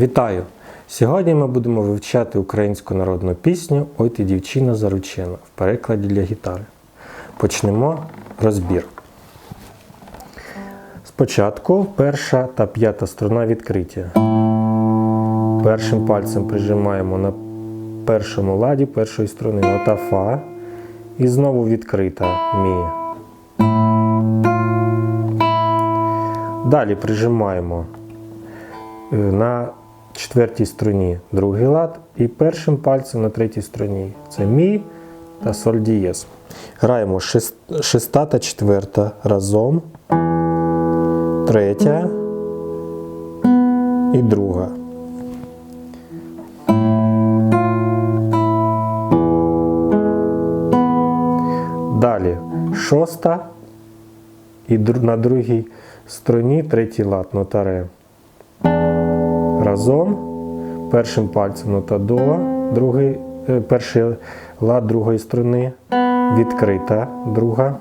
Вітаю! Сьогодні ми будемо вивчати українську народну пісню Ой ти дівчина заручена в перекладі для гітари. Почнемо розбір. Спочатку перша та п'ята струна відкриті. Першим пальцем прижимаємо на першому ладі першої струни нота Фа. І знову відкрита Мі. Далі прижимаємо е, на четвертій струні другий лад і першим пальцем на третій струні. Це мі та соль дієз. Граємо шест- шеста та четверта разом, третя і друга. Далі шоста і на другій струні третій лад нота ре. Разом першим пальцем нота до, другий, е, перший лад другої струни, відкрита друга.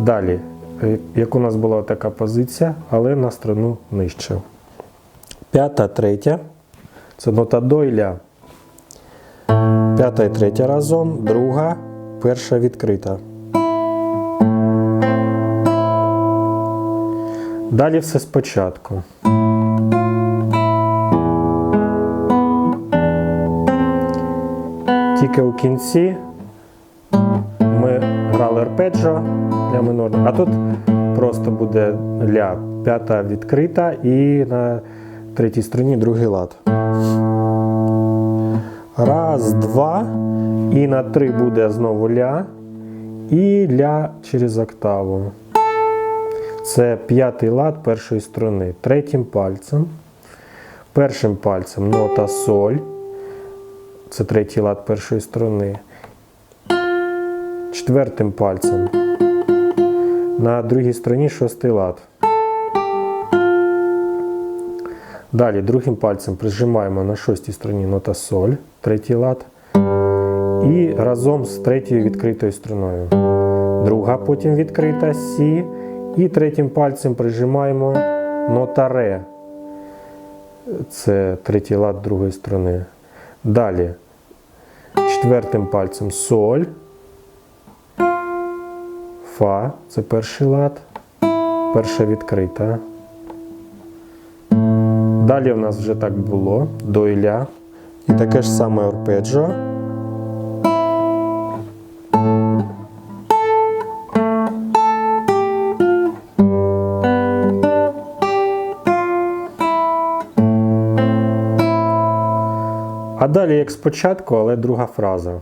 Далі, е, як у нас була така позиція, але на струну нижче. П'ята, третя. Це нота до і ля. П'ята і третя разом, друга, перша відкрита. Далі все спочатку. Тільки у кінці ми грали арпеджо для минорного, а тут просто буде ля п'ята відкрита і на третій струні другий лад. Раз, два. І на три буде знову ля. І ля через октаву. Це п'ятий лад першої струни. Третім пальцем. Першим пальцем нота соль. Це третій лад першої струни. Четвертим пальцем. На другій струні шостий лад. Далі другим пальцем прижимаємо на шостій струні нота соль, третій лад. І разом з третьою відкритою струною. Друга потім відкрита Сі. І третім пальцем прижимаємо нота ре. Це третій лад другої струни. Далі четвертим пальцем соль. Фа це перший лад. Перша відкрита. Далі в нас вже так було до і ля. І таке ж саме арпеджо. А далі як спочатку, але друга фраза.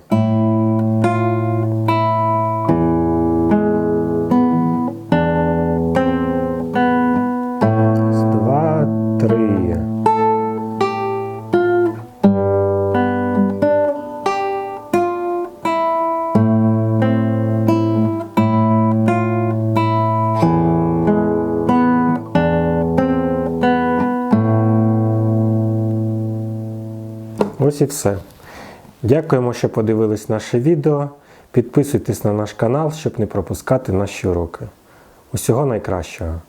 Ось і все. Дякуємо, що подивились наше відео. Підписуйтесь на наш канал, щоб не пропускати наші уроки. Усього найкращого!